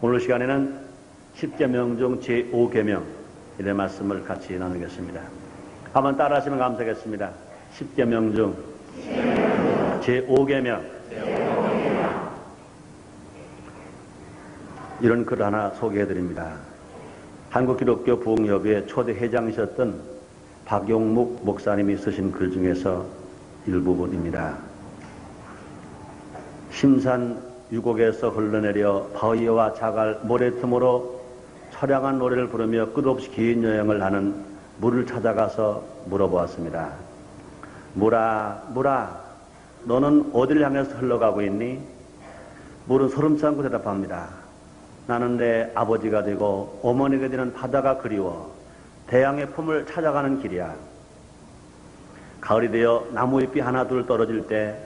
오늘 시간에는 10계명 중 제5계명 이런 말씀을 같이 나누겠습니다. 한번 따라하시면 감사하겠습니다. 10계명 중 제5계명 이런 글 하나 소개해 드립니다. 한국기독교 부흥협의회 초대 회장이셨던 박용묵 목사님이 쓰신 글 중에서 일부분입니다. 심산 유곡에서 흘러내려 바위와 자갈 모래 틈으로 처량한 노래를 부르며 끝없이 긴 여행을 하는 물을 찾아가서 물어보았습니다. 물아, 물아, 너는 어디를 향해서 흘러가고 있니? 물은 소름 돋고 대답합니다. 나는 내 아버지가 되고 어머니가 되는 바다가 그리워 대양의 품을 찾아가는 길이야. 가을이 되어 나무잎이 하나 둘 떨어질 때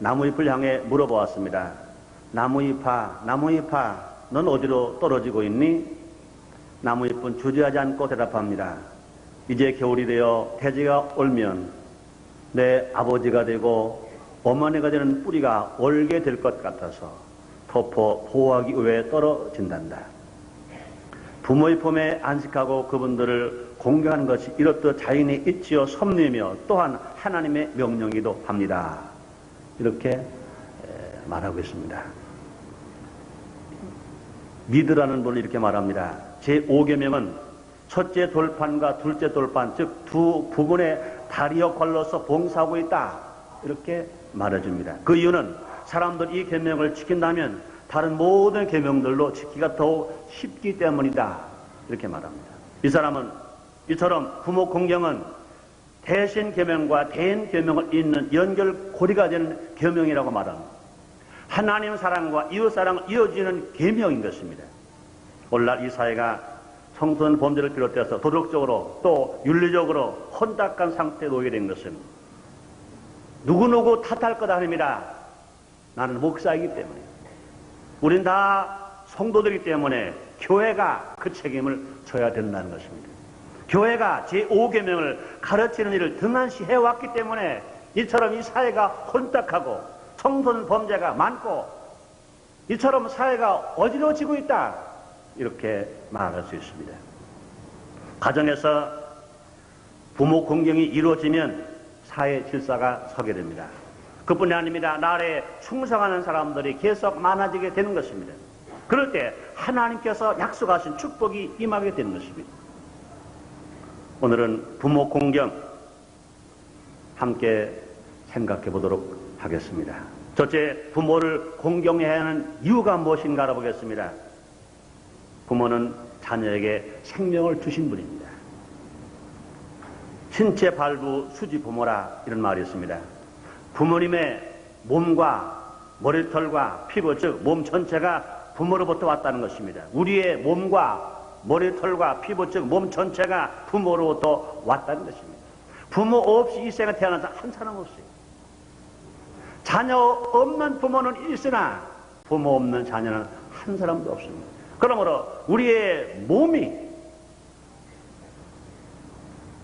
나무잎을 향해 물어보았습니다. 나무잎아, 나무잎아, 넌 어디로 떨어지고 있니? 나무잎은 주저하지 않고 대답합니다. 이제 겨울이 되어 대지가 올면 내 아버지가 되고 어머니가 되는 뿌리가 올게 될 것 같아서 덮어 보호하기 위해 떨어진단다. 부모의 품에 안식하고 그분들을 공경하는 것이 이렇듯 자연이 있지요 섭리며 또한 하나님의 명령이기도 합니다. 이렇게 말하고 있습니다. 믿으라는 분을 이렇게 말합니다. 제5계명은 첫째 돌판과 둘째 돌판, 즉 두 부분의 다리어 걸러서 봉사하고 있다. 이렇게 말해줍니다. 그 이유는 사람들 이 계명을 지킨다면 다른 모든 계명들로 지키기가 더욱 쉽기 때문이다. 이렇게 말합니다. 이 사람은 이처럼 부모 공경은 대신 계명과 대인 계명을 잇는 연결 고리가 되는 계명이라고 말합니다. 하나님 사랑과 이웃 사랑을 이어지는 계명인 것입니다. 오늘날 이 사회가 성소년 범죄를 비롯해서 도덕적으로 또 윤리적으로 혼탁한 상태에 놓이게 된 것은 누구누구 탓할 것 아닙니다. 나는 목사이기 때문에. 우린 다 성도들이기 때문에 교회가 그 책임을 져야 된다는 것입니다. 교회가 제5계명을 가르치는 일을 등한시 해왔기 때문에 이처럼 이 사회가 혼탁하고 청소년 범죄가 많고 이처럼 사회가 어지러워지고 있다. 이렇게 말할 수 있습니다. 가정에서 부모 공경이 이루어지면 사회 질서가 서게 됩니다. 그뿐이 아닙니다. 나라에 충성하는 사람들이 계속 많아지게 되는 것입니다. 그럴 때 하나님께서 약속하신 축복이 임하게 되는 것입니다. 오늘은 부모 공경 함께 생각해 보도록 하겠습니다. 첫째, 부모를 공경해야 하는 이유가 무엇인가 알아보겠습니다. 부모는 자녀에게 생명을 주신 분입니다. 신체 발부 수지 부모라 이런 말이 있습니다. 부모님의 몸과 머리털과 피부 즉 몸 전체가 부모로부터 왔다는 것입니다. 우리의 몸과 머리털과 피부 즉 몸 전체가 부모로부터 왔다는 것입니다. 부모 없이 이 세상에 태어난 한 사람 없어요. 자녀 없는 부모는 있으나 부모 없는 자녀는 한 사람도 없습니다. 그러므로 우리의 몸이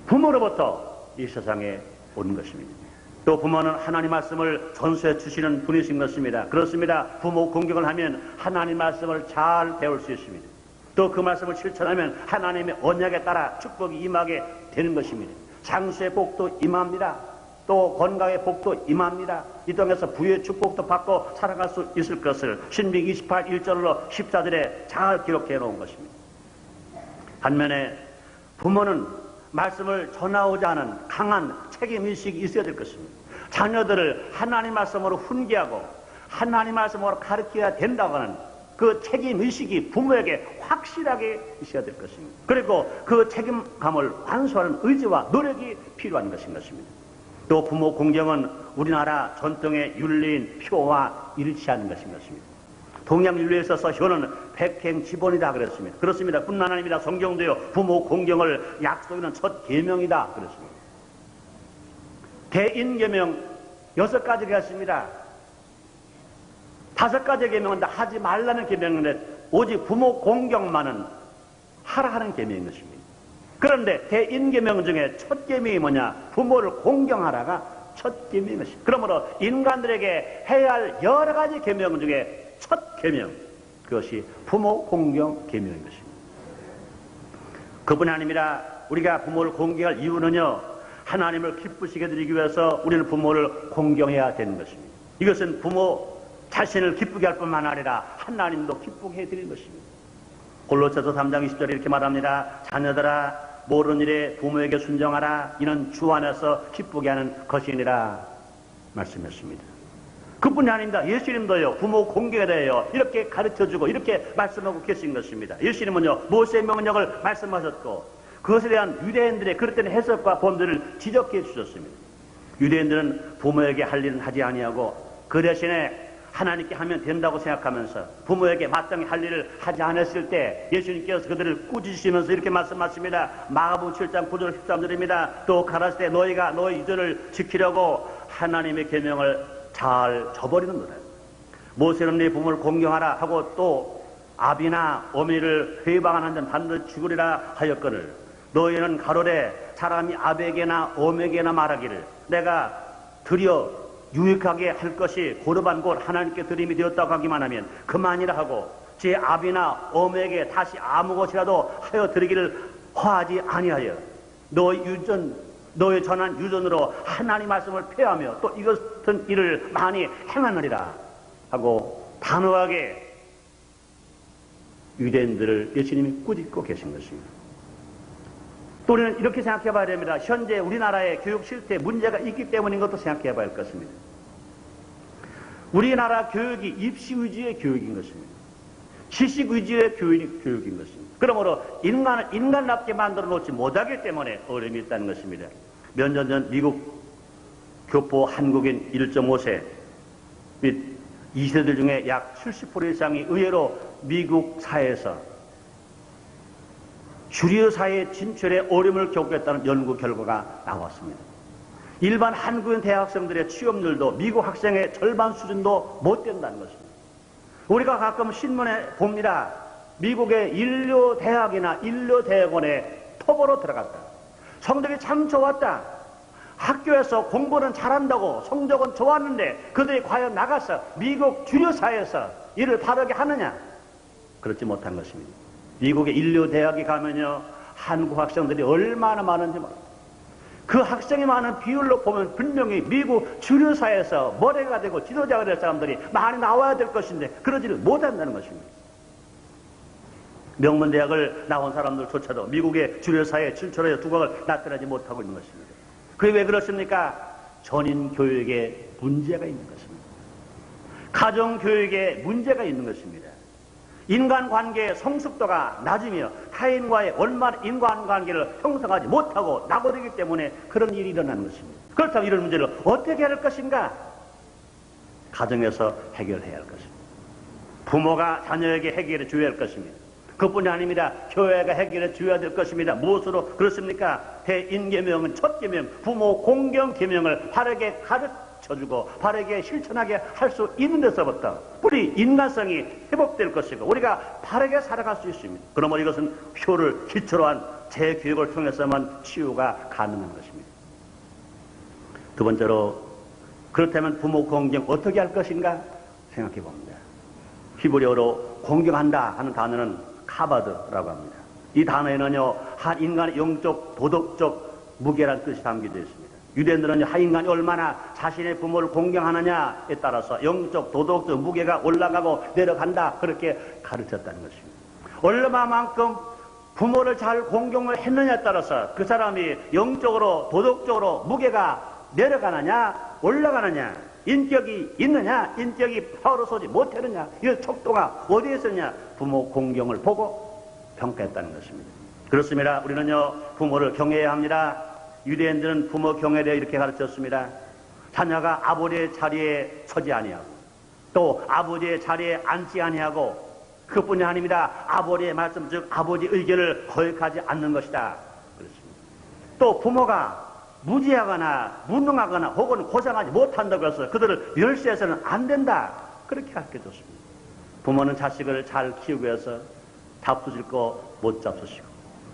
부모로부터 이 세상에 온 것입니다. 또 부모는 하나님 말씀을 전수해 주시는 분이신 것입니다. 그렇습니다. 부모 공경을 하면 하나님 말씀을 잘 배울 수 있습니다. 또 그 말씀을 실천하면 하나님의 언약에 따라 축복이 임하게 되는 것입니다. 장수의 복도 임합니다. 또 건강의 복도 임합니다. 이 땅에서 부의 축복도 받고 살아갈 수 있을 것을 신빙 28 1절로 14절에 잘 기록해 놓은 것입니다. 반면에 부모는 말씀을 전하고자 하는 강한 책임의식이 있어야 될 것입니다. 자녀들을 하나님 말씀으로 훈계하고 하나님 말씀으로 가르쳐야 된다고 하는 그 책임의식이 부모에게 확실하게 있어야 될 것입니다. 그리고 그 책임감을 완수하는 의지와 노력이 필요한 것인 것입니다. 또 부모 공경은 우리나라 전통의 윤리인 표와 일치하는 것입니다. 동양 윤리에 있어서 효는 백행 지본이다 그랬습니다. 그렇습니다. 뿐만 아니라 성경도요 부모 공경을 약속하는 첫 계명이다 그랬습니다. 대인계명 여섯 가지가 있습니다. 다섯 가지 계명은 다 하지 말라는 계명인데 오직 부모 공경만은 하라 하는 계명인 것입니다. 그런데 대인계명 중에 첫 계명이 뭐냐? 부모를 공경하라가 첫 것입니다. 그러므로 인간들에게 해야 할 여러 가지 계명 중에 첫 계명 그것이 부모 공경 계명인 것입니다. 그뿐 아닙니다. 우리가 부모를 공경할 이유는요, 하나님을 기쁘시게 드리기 위해서 우리는 부모를 공경해야 되는 것입니다. 이것은 부모 자신을 기쁘게 할 뿐만 아니라 하나님도 기쁘게 해드리는 것입니다. 골로새서 3장 20절에 이렇게 말합니다. 자녀들아 모르는 일에 부모에게 순정하라. 이는 주 안에서 기쁘게 하는 것이니라 말씀했습니다. 그뿐이 아닙니다. 예수님도요, 부모 공개에 대하여 이렇게 가르쳐주고 이렇게 말씀하고 계신 것입니다. 예수님은요, 모세의 명령을 말씀하셨고 그것에 대한 유대인들의 그릇된 해석과 본들을 지적해 주셨습니다. 유대인들은 부모에게 할 일은 하지 아니하고 그 대신에 하나님께 하면 된다고 생각하면서 부모에게 마땅히 할 일을 하지 않았을 때 예수님께서 그들을 꾸짖으시면서 이렇게 말씀하십니다. 마가복음 7장 9절 13절입니다. 또 가라사대 때 너희가 너희 유전을 지키려고 하나님의 계명을 잘 저버리는도다. 모세는 네 부모를 공경하라 하고 또 아비나 어미를 회방하는 자는 반드시 죽으리라 하였거늘 너희는 가로되 사람이 아베게나 어미에게나 말하기를 내가 드려 유익하게 할 것이 고르반 곧 하나님께 드림이 되었다고 하기만 하면 그만이라 하고 제 아비나 어미에게 다시 아무 것이라도 하여 드리기를 허하지 아니하여 너희 유전 너의 전한 유전으로 하나님 말씀을 폐하며 또 이것은 일을 많이 행하느리라 하고 단호하게 유대인들을 예수님이 꾸짖고 계신 것입니다. 또 우리는 이렇게 생각해 봐야 됩니다. 현재 우리나라의 교육 실태에 문제가 있기 때문인 것도 생각해 봐야 할 것입니다. 우리나라 교육이 입시 위주의 교육인 것입니다. 지식 위주의 교육, 교육인 것입니다. 그러므로 인간을 인간답게 만들어 놓지 못하기 때문에 어려움이 있다는 것입니다. 몇 년 전 미국 교포 한국인 1.5세 및 2세들 중에 약 70% 이상이 의외로 미국 사회에서 주류 사회 진출에 어려움을 겪겠다는 연구 결과가 나왔습니다. 일반 한국인 대학생들의 취업률도 미국 학생의 절반 수준도 못 된다는 것입니다. 우리가 가끔 신문에 봅니다. 미국의 인류 대학이나 인류 대학원에 토보로 들어갔다. 성적이 참 좋았다. 학교에서 공부는 잘한다고 성적은 좋았는데 그들이 과연 나가서 미국 주류 사회에서 일을 바르게 하느냐? 그렇지 못한 것입니다. 미국의 인류 대학에 가면요 한국 학생들이 얼마나 많은지 모릅니다. 그 학생이 많은 비율로 보면 분명히 미국 주류 사회에서 머리가 되고 지도자가 될 사람들이 많이 나와야 될 것인데 그러지를 못한다는 것입니다. 명문대학을 나온 사람들조차도 미국의 주류 사회에 진출하여 두각을 나타내지 못하고 있는 것입니다. 그게 왜 그렇습니까? 전인 교육에 문제가 있는 것입니다. 가정 교육에 문제가 있는 것입니다. 인간관계의 성숙도가 낮으며 타인과의 원만한 인간관계를 형성하지 못하고 나버리기 때문에 그런 일이 일어나는 것입니다. 그렇다면 이런 문제를 어떻게 할 것인가? 가정에서 해결해야 할 것입니다. 부모가 자녀에게 해결해 줘야 할 것입니다. 그뿐이 아닙니다. 교회가 해결해 줘야 될 것입니다. 무엇으로 그렇습니까? 대인계명은 첫 계명, 부모 공경 계명을 바르게 가르 쳐주고 바르게 실천하게 할 수 있는 데서부터 우리 인간성이 회복될 것이고 우리가 바르게 살아갈 수 있습니다. 그러면 이것은 효를 기초로 한 재교육을 통해서만 치유가 가능한 것입니다. 두 번째로 그렇다면 부모 공경 어떻게 할 것인가 생각해 봅니다. 히브리어로 공경한다 하는 단어는 카바드라고 합니다. 이 단어에는요, 한 인간의 영적, 도덕적 무게란 뜻이 담겨져 있습니다. 유대인들은 한 인간이 얼마나 자신의 부모를 공경하느냐에 따라서 영적, 도덕적 무게가 올라가고 내려간다. 그렇게 가르쳤다는 것입니다. 얼마만큼 부모를 잘 공경을 했느냐에 따라서 그 사람이 영적으로, 도덕적으로 무게가 내려가느냐, 올라가느냐, 인격이 있느냐, 인격이 파워로 서지 못하느냐, 이 척도가 어디에 있느냐, 부모 공경을 보고 평가했다는 것입니다. 그렇습니다. 우리는요, 부모를 경외해야 합니다. 유대인들은 부모 대해 이렇게 가르쳤습니다. 자녀가 아버지의 자리에 서지 아니하고, 또 아버지의 자리에 앉지 아니하고, 그뿐이 아닙니다. 아버지의 말씀, 즉, 아버지 의견을 거역하지 않는 것이다. 그렇습니다. 또 부모가 무지하거나 무능하거나 혹은 고생하지 못한다고 해서 그들을 멸시해서는 안 된다. 그렇게 가르쳐줬습니다. 부모는 자식을 잘 키우기 위해서 밥도 짓고 못 잡수시고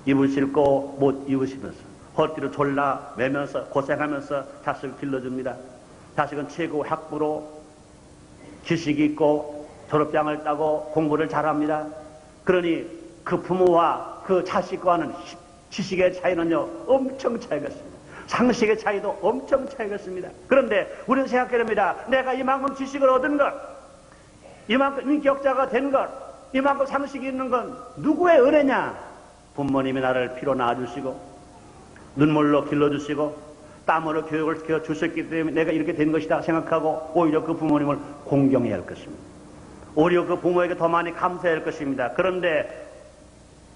입을 싣고 못 입으시면서 헛디로 졸라 매면서 고생하면서 자식을 길러줍니다. 자식은 최고 학부로 지식이 있고 졸업장을 따고 공부를 잘합니다. 그러니 그 부모와 그 자식과는 시- 지식의 차이는요 엄청 차이가 있습니다. 상식의 차이도 엄청 차이가 있습니다. 그런데 우리는 생각해 봅니다. 내가 이만큼 지식을 얻은 것, 이만큼 인격자가 된 것, 이만큼 상식이 있는 건 누구의 은혜냐? 부모님이 나를 피로 낳아주시고 눈물로 길러주시고 땀으로 교육을 시켜 주셨기 때문에 내가 이렇게 된 것이다 생각하고 오히려 그 부모님을 공경해야 할 것입니다. 오히려 그 부모에게 더 많이 감사해야 할 것입니다. 그런데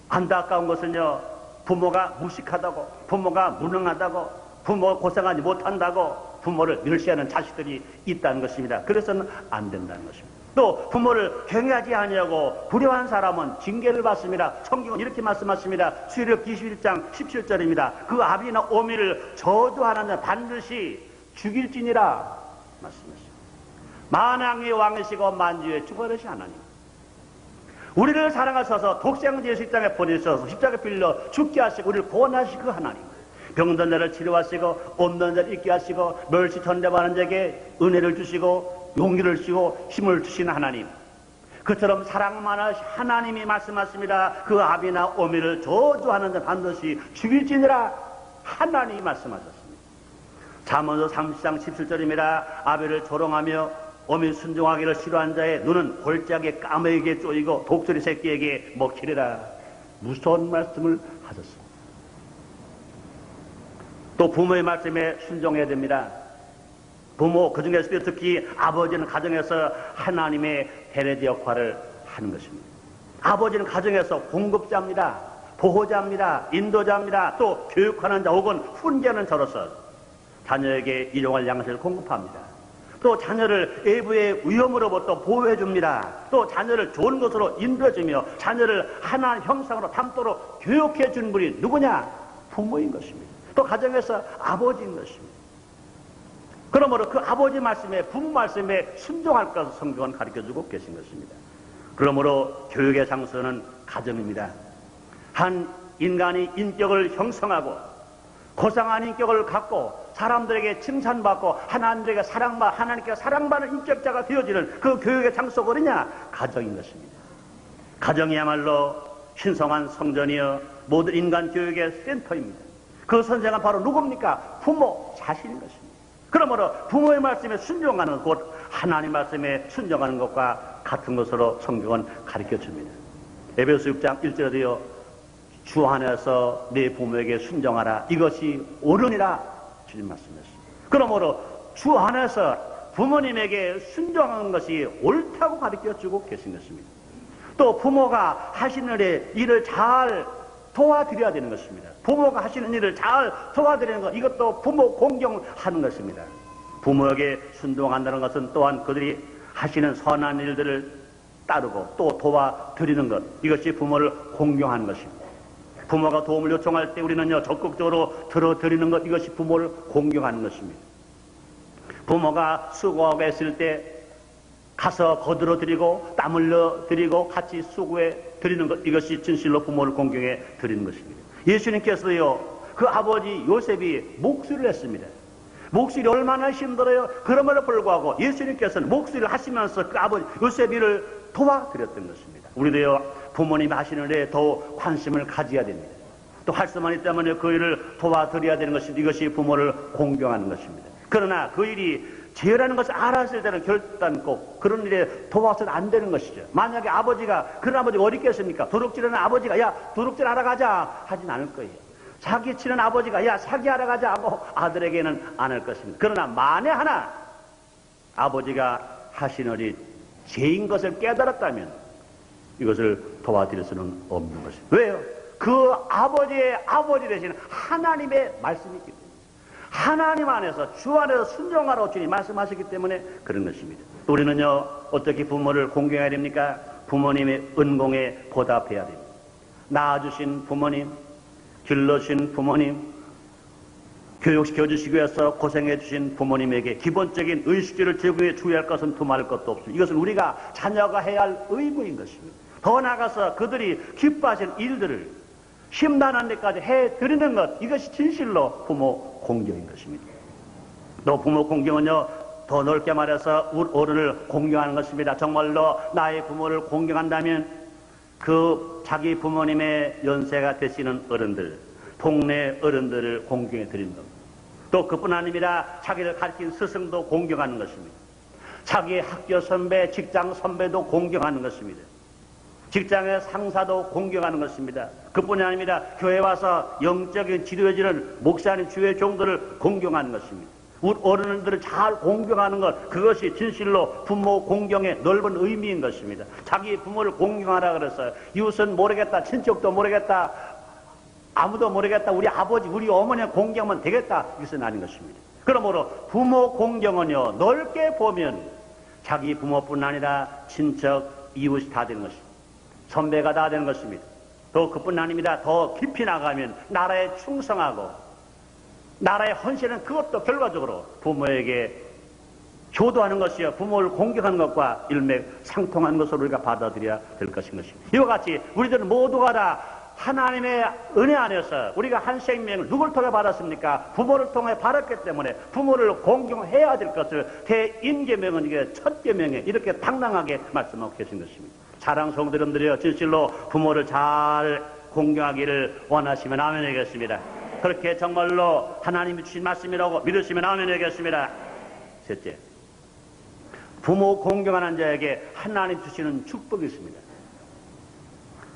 안타까운 것은요, 부모가 무식하다고, 부모가 무능하다고, 부모가 고생하지 못한다고 부모를 멸시하는 자식들이 있다는 것입니다. 그래서는 안 된다는 것입니다. 또 부모를 경외하지 아니하고 불효한 사람은 징계를 받습니다. 성경은 이렇게 말씀하십니다. 수력 21장 17절입니다. 그 아비나 어미를 저주하는 자 반드시 죽일지니라 말씀하십니다. 만왕의 왕이시고 만주의 주버릇이 하나님. 우리를 사랑하셔서 독생제 십장에 보내셔서 십자가에 빌려 죽게 하시고 우리를 구원하시고 그 하나님. 병든 자를 치료하시고 없는 자를 있게 하시고 멸시 전대받는 자에게 은혜를 주시고 용기를 주시고 힘을 주시는 하나님. 그처럼 사랑만 하신 하나님이 말씀하십니다. 그 아비나 어미를 저주하는 자 반드시 죽일지니라 하나님이 말씀하셨습니다. 잠언서 30장 17절입니다. 아비를 조롱하며 어미 순종하기를 싫어한 자의 눈은 골짜기에 까매게 쪼이고 독수리 새끼에게 먹히리라. 무서운 말씀을 하셨습니다. 또 부모의 말씀에 순종해야 됩니다. 부모, 그 중에서도 특히 아버지는 가정에서 하나님의 헤레디 역할을 하는 것입니다. 아버지는 가정에서 공급자입니다. 보호자입니다. 인도자입니다. 또 교육하는 자 혹은 훈계하는 자로서 자녀에게 일용할 양식을 공급합니다. 또 자녀를 외부의 위험으로부터 보호해 줍니다. 또 자녀를 좋은 것으로 인도해 주며 자녀를 하나의 형상으로 담도록 교육해 준 분이 누구냐? 부모인 것입니다. 또 가정에서 아버지인 것입니다. 그러므로 그 아버지 말씀에 부모 말씀에 순종할 것을 성경은 가르쳐 주고 계신 것입니다. 그러므로 교육의 장소는 가정입니다. 한 인간이 인격을 형성하고 고상한 인격을 갖고 사람들에게 칭찬받고 하나님에게 사랑받 하나님께 사랑받는 인격자가 되어지는 그 교육의 장소가 어디냐? 가정인 것입니다. 가정이야말로 신성한 성전이여 모든 인간 교육의 센터입니다. 그 선생은 바로 누굽니까? 부모 자신인 것입니다. 그러므로 부모의 말씀에 순종하는 곧 하나님 말씀에 순종하는 것과 같은 것으로 성경은 가르쳐 줍니다. 에베소 6장 1절에도요. 주 안에서 내 부모에게 순종하라. 이것이 옳으니라 주님 말씀하셨습니다. 그러므로 주 안에서 부모님에게 순종하는 것이 옳다고 가르쳐 주고 계신 것입니다. 또 부모가 하시는 일을 잘 도와드려야 되는 것입니다. 부모가 하시는 일을 잘 도와드리는 것, 이것도 부모 공경하는 것입니다. 부모에게 순종한다는 것은 또한 그들이 하시는 선한 일들을 따르고 또 도와드리는 것, 이것이 부모를 공경하는 것입니다. 부모가 도움을 요청할 때 우리는요, 적극적으로 들어드리는 것, 이것이 부모를 공경하는 것입니다. 부모가 수고하고 했을 때 가서 거들어 드리고 땀 흘려 드리고 같이 수고해 드리는 것 이것이 진실로 부모를 공경해 드리는 것입니다. 예수님께서요 그 아버지 요셉이 목수를 했습니다. 목수이 얼마나 힘들어요. 그럼에도 불구하고 예수님께서는 목수를 하시면서 그 아버지 요셉이를 도와드렸던 것입니다. 우리도요 부모님이 하시는 일에 더 관심을 가져야 됩니다. 또 할 수만 있다면 그 일을 도와드려야 되는 것이 이것이 부모를 공경하는 것입니다. 그러나 그 일이 죄라는 것을 알았을 때는 결단코 그런 일에 도와서는 안 되는 것이죠. 만약에 아버지가 그런 아버지가 어디 있겠습니까? 도둑질하는 아버지가 야 도둑질 하러 가자 하진 않을 거예요. 사기 치는 아버지가 야 사기하러 가자 하고 아들에게는 안 할 것입니다. 그러나 만에 하나 아버지가 일이 죄인 것을 깨달았다면 이것을 도와드릴 수는 없는 것입니다. 왜요? 그 아버지의 아버지 되시는 하나님의 말씀이 있기 때문에 하나님 안에서 주 안에서 순종하라고 주님 말씀하셨기 때문에 그런 것입니다. 우리는요 어떻게 부모를 공경해야 됩니까? 부모님의 은공에 보답해야 됩니다. 낳아주신 부모님, 길러주신 부모님, 교육시켜 주시기 위해서 고생해 주신 부모님에게 기본적인 의식주를 제공해 주어야 할 것은 두말할 것도 없습니다. 이것은 우리가 자녀가 해야 할 의무인 것입니다. 더 나아가서 그들이 기뻐하신 일들을 심란한 데까지 해드리는 것 이것이 진실로 부모 공경인 것입니다. 또 부모 공경은요 더 넓게 말해서 어른을 공경하는 것입니다. 정말로 나의 부모를 공경한다면 그 자기 부모님의 연세가 되시는 어른들, 동네 어른들을 공경해 드리는 겁니다. 또 그뿐 아닙니다. 자기를 가르친 스승도 공경하는 것입니다. 자기의 학교 선배, 직장 선배도 공경하는 것입니다. 직장의 상사도 공경하는 것입니다. 그뿐이 아닙니다. 교회 와서 영적인 지도해주는 목사님 주의 종들을 공경하는 것입니다. 우리 어른들을 잘 공경하는 것 그것이 진실로 부모 공경의 넓은 의미인 것입니다. 자기 부모를 공경하라 그랬어요. 이웃은 모르겠다, 친척도 모르겠다, 아무도 모르겠다. 우리 아버지, 우리 어머니 공경하면 되겠다. 이것은 아닌 것입니다. 그러므로 부모 공경은요 넓게 보면 자기 부모뿐 아니라 친척, 이웃이 다 되는 것입니다. 선배가 다 되는 것입니다. 또 그뿐 아닙니다. 더 깊이 나가면 나라에 충성하고 나라의 헌신은 그것도 결과적으로 부모에게 효도하는 것이요. 부모를 공격하는 것과 일맥상통하는 것으로 우리가 받아들여야 될 것인 것입니다. 이와 같이 우리들은 모두가 다 하나님의 은혜 안에서 우리가 한 생명을 누굴 통해 받았습니까? 부모를 통해 받았기 때문에 부모를 공경해야 될 것을 대인계명은 이게 첫 계명에 이렇게 당당하게 말씀하고 계신 것입니다. 사랑 성도님들이여 진실로 부모를 잘 공경하기를 원하시면 아멘 하겠습니다. 그렇게 정말로 하나님이 주신 말씀이라고 믿으시면 아멘 하겠습니다. 셋째, 부모 공경하는 자에게 하나님 주시는 축복이 있습니다.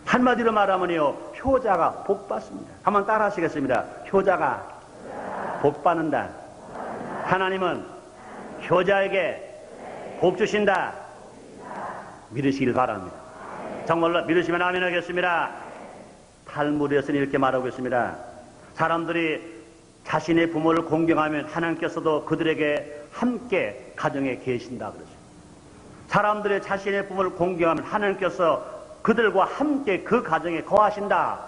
한마디로 말하면요, 효자가 복 받습니다. 한번 따라 하시겠습니다. 효자가 복 받는다. 하나님은 효자에게 복 주신다. 믿으시길 바랍니다. 정말로 믿으시면 아멘 하겠습니다. 탈무드에서는 이렇게 말하고 있습니다. 사람들이 자신의 부모를 공경하면 하나님께서도 그들에게 함께 가정에 계신다 그러죠. 사람들의 자신의 부모를 공경하면 하나님께서 그들과 함께 그 가정에 거하신다.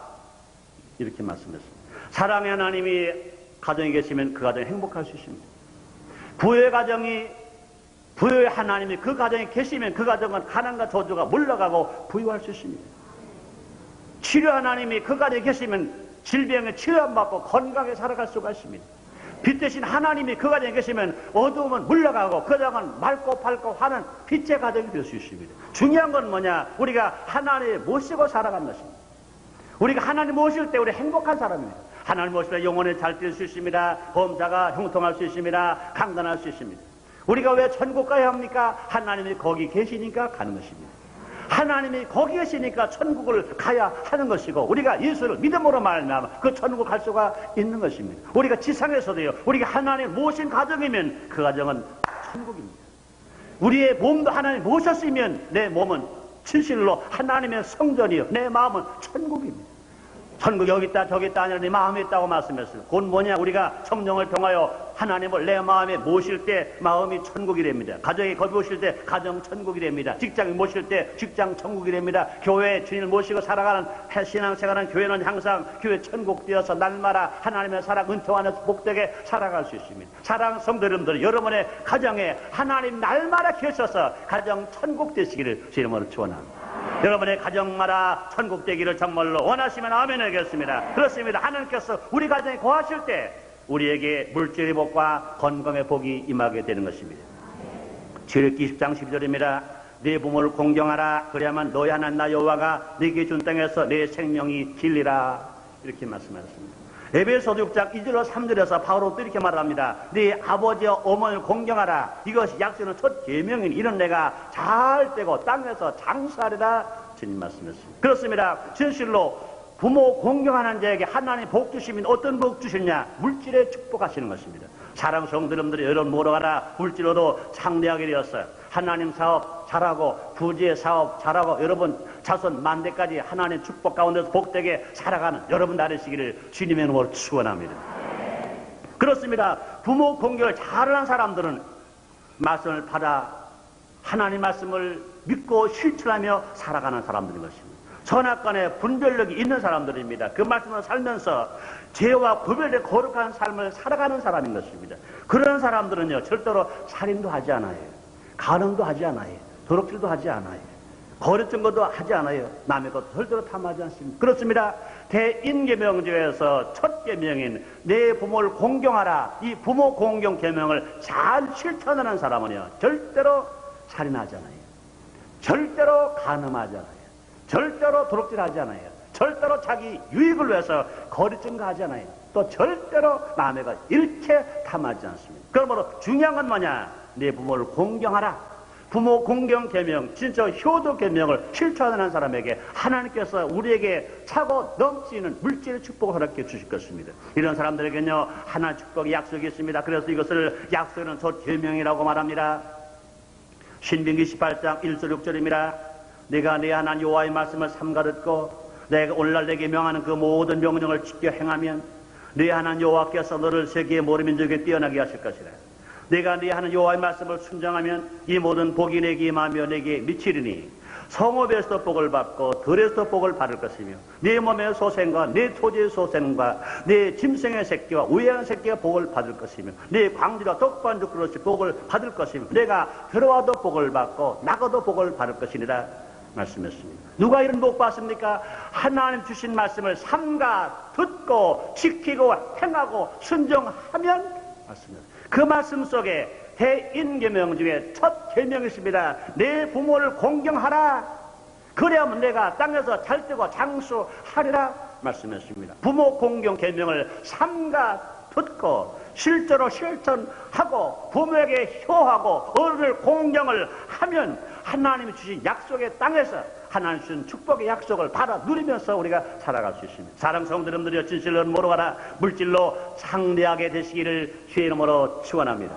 이렇게 말씀했습니다. 사랑의 하나님이 가정에 계시면 그 가정이 행복할 수 있습니다. 부의 가정이 부의 하나님이 그 가정에 계시면 그 가정은 가난과 저주가 물러가고 부유할 수 있습니다. 치료 하나님이 그 가정에 계시면 질병에 치료받고 건강하게 살아갈 수가 있습니다. 빛 대신 하나님이 그 가정에 계시면 어두움은 물러가고 그 가정은 맑고 밝고 하는 빛의 가정이 될 수 있습니다. 중요한 건 뭐냐? 우리가 하나님을 모시고 살아가는 것입니다. 우리가 하나님 모실 때 우리 행복한 사람입니다. 하나님 때 영혼에 잘 뛸 수 있습니다. 범자가 형통할 수 있습니다. 강단할 수 있습니다. 우리가 왜 천국 가야 합니까? 하나님이 거기 계시니까 가는 것입니다. 하나님이 거기 계시니까 천국을 가야 하는 것이고 우리가 예수를 믿음으로 말하면 그 천국을 갈 수가 있는 것입니다. 우리가 지상에서도요. 우리가 하나님 모신 가정이면 그 가정은 천국입니다. 우리의 몸도 하나님 모셨으면 내 몸은 진실로 하나님의 성전이요. 내 마음은 천국입니다. 천국 여기 있다 저기 있다 아니라 네 마음에 있다고 말씀했어요. 곧 뭐냐 우리가 성령을 통하여 하나님을 내 마음에 모실 때 마음이 천국이 됩니다. 가정에 거기 모실 때 가정 천국이 됩니다. 직장에 모실 때 직장 천국이 됩니다. 교회 주님을 모시고 살아가는 신앙생활하는 교회는 항상 교회 천국 되어서 날마다 하나님의 사랑 은총 안에서 복되게 살아갈 수 있습니다. 사랑 성도 여러분들 여러분의 가정에 하나님 날마다 계셔서 가정 천국 되시기를 주님으로 축원합니다. 여러분의 가정마다 천국 되기를 정말로 원하시면 아멘 하겠습니다. 그렇습니다. 하나님께서 우리 가정에 거하실 때 우리에게 물질의 복과 건강의 복이 임하게 되는 것입니다. 출애기 10장 12절입니다. 네 부모를 공경하라. 그래야만 너희 하나님 나 여호와가 네게 준 땅에서 내 생명이 길리라. 이렇게 말씀하셨습니다. 에베소 6장 2절로 3절에서 바울도 이렇게 말합니다. 네 아버지와 어머니를 공경하라. 이것이 약속의 첫 계명인 이런 내가 잘 되고 땅에서 장사하리라 주님 말씀했습니다. 그렇습니다. 진실로 부모 공경하는 자에게 하나님 복 주시면 어떤 복 주시냐? 물질에 축복하시는 것입니다. 사랑 성도님들이 여러분 모르가라 물질로도 창대하게 되었어요. 하나님 사업 잘하고 부지의 사업 잘하고 여러분 자손 만대까지 하나님 축복 가운데서 복되게 살아가는 여러분 나르시기를 주님의 이름으로 축원합니다. 그렇습니다. 부모 공경을 잘하는 사람들은 말씀을 받아 하나님 말씀을 믿고 실천하며 살아가는 사람들인 것입니다. 선악간에 분별력이 있는 사람들입니다. 그 말씀을 살면서 죄와 구별된 거룩한 삶을 살아가는 사람인 것입니다. 그런 사람들은요, 절대로 살인도 하지 않아요. 간음도 하지 않아요. 도둑질도 하지 않아요. 거래증 것도 하지 않아요. 남의 것 절대로 탐하지 않습니다. 그렇습니다. 대인계명 중에서 첫 계명인 내 부모를 공경하라. 이 부모 공경 계명을 잘 실천하는 사람은요. 절대로 살인하지 않아요. 절대로 간음하지 않아요. 절대로 도둑질하지 않아요. 절대로 자기 유익을 위해서 거래증 가지 않아요. 또 절대로 남의 것 일체 탐하지 않습니다. 그러므로 중요한 건 뭐냐? 내 부모를 공경하라. 부모 공경 계명, 진짜 효도 계명을 실천하는 사람에게 하나님께서 우리에게 차고 넘치는 물질의 축복을 허락해 주실 것입니다. 이런 사람들에게는요, 하나님 축복의 약속이 있습니다. 그래서 이것을 약속하는 저 계명이라고 말합니다. 신빙기 18장 1절 6절입니다. 내가 내 하나님 여호와의 말씀을 삼가 듣고 내가 오늘날 내게 명하는 그 모든 명령을 지켜 행하면 내 하나님 여호와께서 너를 세계의 모든 민족에 뛰어나게 하실 것이라. 내가 네 하는 여호와의 말씀을 순종하면 이 모든 복이 내게 임하며 내게 미치리니 성읍에서 복을 받고 들에서 복을 받을 것이며 네 몸의 소생과 네 토지의 소생과 네 짐승의 새끼와 우양의 새끼가 복을 받을 것이며 네 광주와 떡반죽 그릇이 복을 받을 것이며 내가 들어와도 복을 받고 나가도 복을 받을 것이니라 말씀했습니다. 누가 이런 복 받습니까? 하나님 주신 말씀을 삼가 듣고 지키고 행하고 순종하면 맞습니다. 그 말씀 속에 대인계명 중에 첫 계명이십니다. 내 부모를 공경하라. 그래야만 내가 땅에서 잘 되고 장수하리라 말씀했습니다. 부모 공경 계명을 삼가 듣고 실제로 실천하고 부모에게 효하고 어른을 공경을 하면 하나님이 주신 약속의 땅에서 하나님 주신 축복의 약속을 받아 누리면서 우리가 살아갈 수 있습니다. 사랑 성도님들이여 진실로 모르가라 물질로 상대하게 되시기를 주의 이름으로 축원합니다.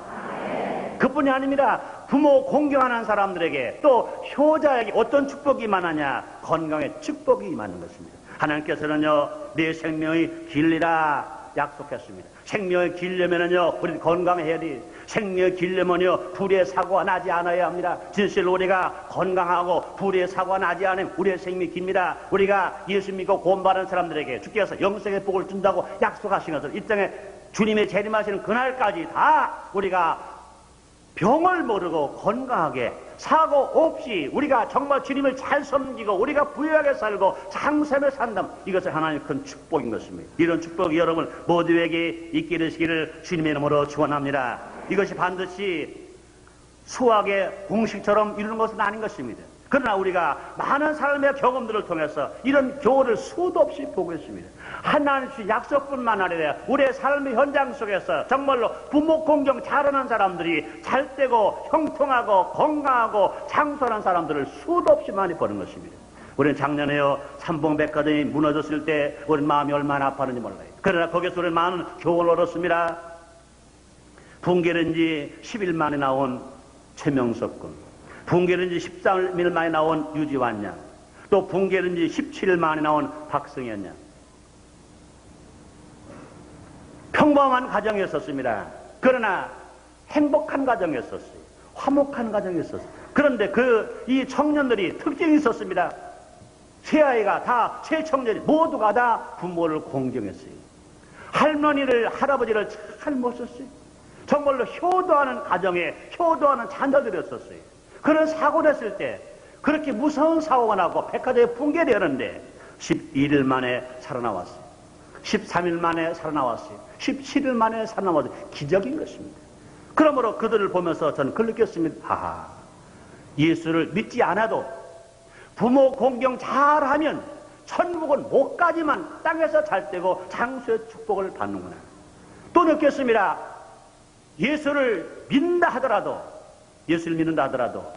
그뿐이 아닙니다. 부모 공경하는 사람들에게 또 효자에게 어떤 축복이 임하느냐 건강의 축복이 임하는 것입니다. 하나님께서는요 내 생명의 길리라 약속했습니다. 생명의 길려면은요 우리 건강해야 돼. 생명의 길려면요 불의 사고가 나지 않아야 합니다. 진실로 우리가 건강하고 불의 사고가 나지 않으면 우리의 생명이 깁니다. 우리가 예수 믿고 구원받은 사람들에게 주께서 영생의 복을 준다고 약속하신 것을 이 땅에 주님의 재림하시는 그날까지 다 우리가 병을 모르고 건강하게 사고 없이 우리가 정말 주님을 잘 섬기고 우리가 부유하게 살고 장샘에 산다면 이것은 하나님의 큰 축복인 것입니다. 이런 축복이 여러분 모두에게 있게 되시기를 주님의 이름으로 축원합니다. 이것이 반드시 수학의 공식처럼 이루는 것은 아닌 것입니다. 그러나 우리가 많은 삶의 경험들을 통해서 이런 교훈을 수도 없이 보고 있습니다. 하나님 주 약속뿐만 아니라 우리의 삶의 현장 속에서 정말로 부모 공경 잘하는 사람들이 잘되고 형통하고 건강하고 장수하는 사람들을 수도 없이 많이 보는 것입니다. 우리는 작년에요 삼봉백화점이 무너졌을 때 우리 마음이 얼마나 아팠는지 몰라요. 그러나 거기서 우리는 많은 교훈을 얻었습니다. 붕괴는 지 10일 만에 나온 최명석 군, 붕괴는 지 13일 만에 나온 유지환 양, 또 붕괴는 지 17일 만에 나온 박승현 양. 평범한 가정이었었습니다. 그러나 행복한 가정이었었어요. 화목한 가정이었었어요. 그런데 그 이 청년들이 특징이 있었습니다. 세 아이가 다, 세 청년이 모두가 다 부모를 공경했어요. 할머니를, 할아버지를 잘 모셨어요. 정말로 효도하는 가정에 효도하는 자녀들이었었어요. 그런 사고 냈을 때 그렇게 무서운 사고가 나고 백화점에 붕괴되었는데 11일 만에 살아나왔어요. 13일 만에 살아나왔어요. 17일 만에 살아나와서 기적인 것입니다. 그러므로 그들을 보면서 저는 그걸 느꼈습니다. 아, 예수를 믿지 않아도 부모 공경 잘하면 천국은 못 가지만 땅에서 잘 되고 장수의 축복을 받는구나. 또 느꼈습니다. 예수를 믿는다 하더라도 예수를 믿는다 하더라도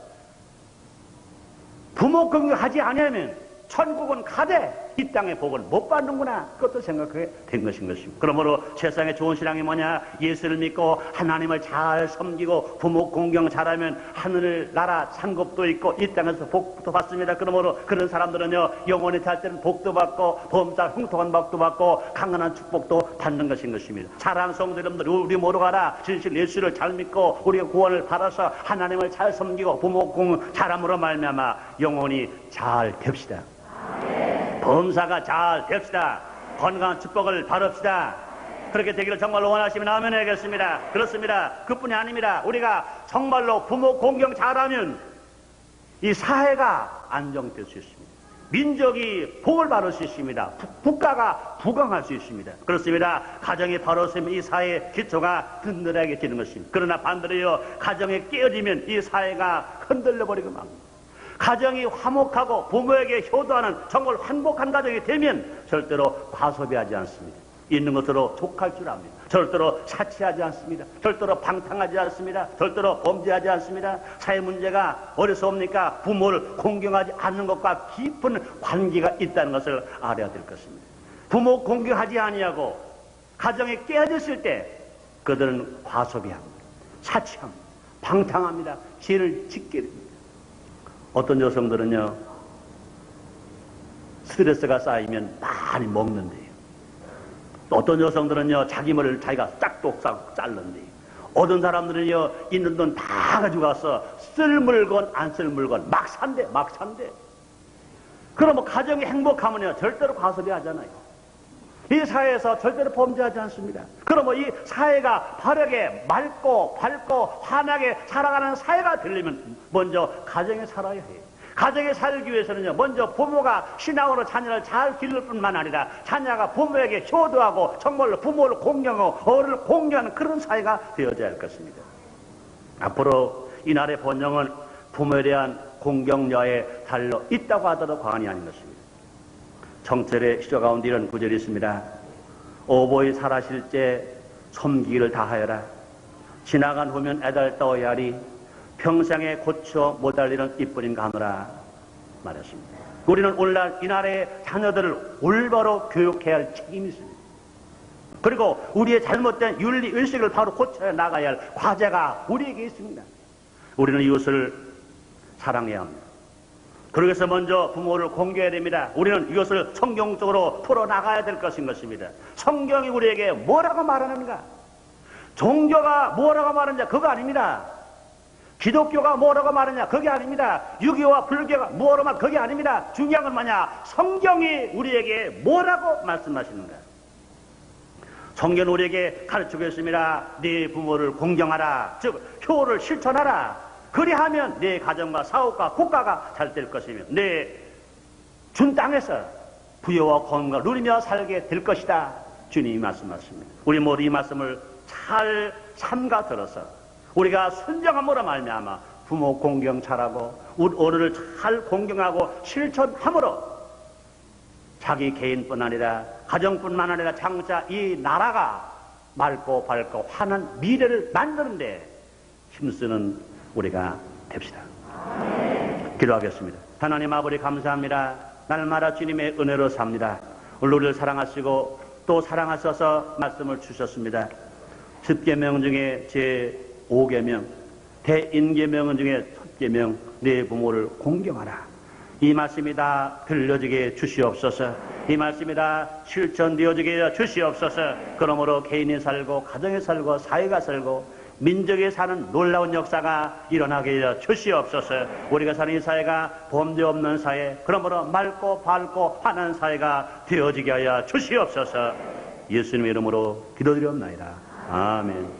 부모 공경하지 않으면 천국은 가되 이 땅의 복을 못 받는구나. 그것도 생각하게 된 것인 것입니다. 그러므로 세상에 좋은 신앙이 뭐냐? 예수를 믿고 하나님을 잘 섬기고 부모 공경 잘하면 하늘 나라 상급도 있고 이 땅에서 복도 받습니다. 그러므로 그런 사람들은요 영원히 살 때는 복도 받고 범사 흥통한 복도 받고 강건한 축복도 받는 것인 것입니다. 사랑 성도님들 우리 모두 가라 진실 예수를 잘 믿고 우리가 구원을 받아서 하나님을 잘 섬기고 부모 공경 잘함으로 말미암아 영원히 잘 됩시다. 범사가 잘 됩시다. 건강한 축복을 바랍시다. 그렇게 되기를 정말로 원하시면 아멘 하겠습니다. 그렇습니다. 그뿐이 아닙니다. 우리가 정말로 부모 공경 잘하면 이 사회가 안정될 수 있습니다. 민족이 복을 받을 수 있습니다. 국- 국가가 부강할 수 있습니다. 그렇습니다. 가정이 바로 서면 이 사회의 기초가 든든하게 되는 것입니다. 그러나 반대로요, 가정이 깨어지면 이 사회가 흔들려 버리고 맙니다. 가정이 화목하고 부모에게 효도하는 정말 행복한 가정이 되면 절대로 과소비하지 않습니다. 있는 것으로 족할 줄 압니다. 절대로 사치하지 않습니다. 절대로 방탕하지 않습니다. 절대로 범죄하지 않습니다. 사회 문제가 어디서 옵니까? 부모를 공경하지 않는 것과 깊은 관계가 있다는 것을 알아야 될 것입니다. 부모 공경하지 아니하고 가정이 깨어졌을 때 그들은 과소비합니다. 사치합니다. 방탕합니다. 죄를 짓게 됩니다. 어떤 여성들은요, 스트레스가 쌓이면 많이 먹는데요. 또 어떤 여성들은요, 자기 머리를 자기가 싹둑싹 자른대요. 어떤 사람들은요, 있는 돈 다 가지고 가서 쓸 물건, 안 쓸 물건, 막 산대, 막 산대. 그러면 가정이 행복하면요, 절대로 과소비 하잖아요. 이 사회에서 절대로 범죄하지 않습니다. 그러면 이 사회가 바르게 맑고 밝고 환하게 살아가는 사회가 되려면 먼저 가정에 살아야 해요. 가정에 살기 위해서는요, 먼저 부모가 신앙으로 자녀를 잘 기를 뿐만 아니라 자녀가 부모에게 효도하고 정말로 부모를 공경하고 어른을 공경하는 그런 사회가 되어져야 할 것입니다. 앞으로 이 날의 번영은 부모에 대한 공경여에 달려 있다고 하더라도 과언이 아닌 것입니다. 정철의 시조 가운데 이런 구절이 있습니다. 오보이 살아실 때 섬기기를 다하여라. 지나간 후면 애달 떠야 하리. 평생에 고쳐 못할 일은 이뿐인가 하노라 말했습니다. 우리는 오늘날 이날의 자녀들을 올바로 교육해야 할 책임이 있습니다. 그리고 우리의 잘못된 윤리 의식을 바로 고쳐야 나가야 할 과제가 우리에게 있습니다. 우리는 이웃을 사랑해야 합니다. 그러기 위해서 먼저 부모를 공개해야 됩니다. 우리는 이것을 성경적으로 풀어나가야 될 것인 것입니다. 성경이 우리에게 뭐라고 말하는가? 종교가 뭐라고 말하느냐? 그거 아닙니다. 기독교가 뭐라고 말하냐? 그게 아닙니다. 유교와 불교가 뭐라고 말 그게 아닙니다. 중요한 건 뭐냐? 성경이 우리에게 뭐라고 말씀하시는가? 성경은 우리에게 가르치고 있습니다. 네 부모를 공경하라. 즉, 효를 실천하라. 그리하면 내 가정과 사업과 국가가 잘 될 것이며 내준 땅에서 부여와 건강을 누리며 살게 될 것이다. 주님이 말씀하십니다. 우리 모두 이 말씀을 잘 삼가 들어서 우리가 순정함으로 말미암아 부모 공경 잘하고 우리 어른을 잘 공경하고 실천함으로 자기 개인뿐 아니라 가정뿐만 아니라 장차 이 나라가 맑고 밝고 환한 미래를 만드는데 힘쓰는 우리가 됩시다. 기도하겠습니다. 하나님 아버지 감사합니다. 날마다 주님의 은혜로 삽니다. 우리를 사랑하시고 또 사랑하셔서 말씀을 주셨습니다. 십계명 중에 제 5계명, 대인계명 중에 첫 계명, 내 부모를 공경하라. 이 말씀이 다 들려지게 주시옵소서. 이 말씀이 다 실천되어지게 주시옵소서. 그러므로 개인이 살고 가정이 살고 사회가 살고 민족이 사는 놀라운 역사가 일어나게 하여 주시옵소서. 우리가 사는 이 사회가 범죄 없는 사회, 그러므로 맑고 밝고 환한 사회가 되어지게 하여 주시옵소서. 예수님 이름으로 기도드리옵나이다. 아멘.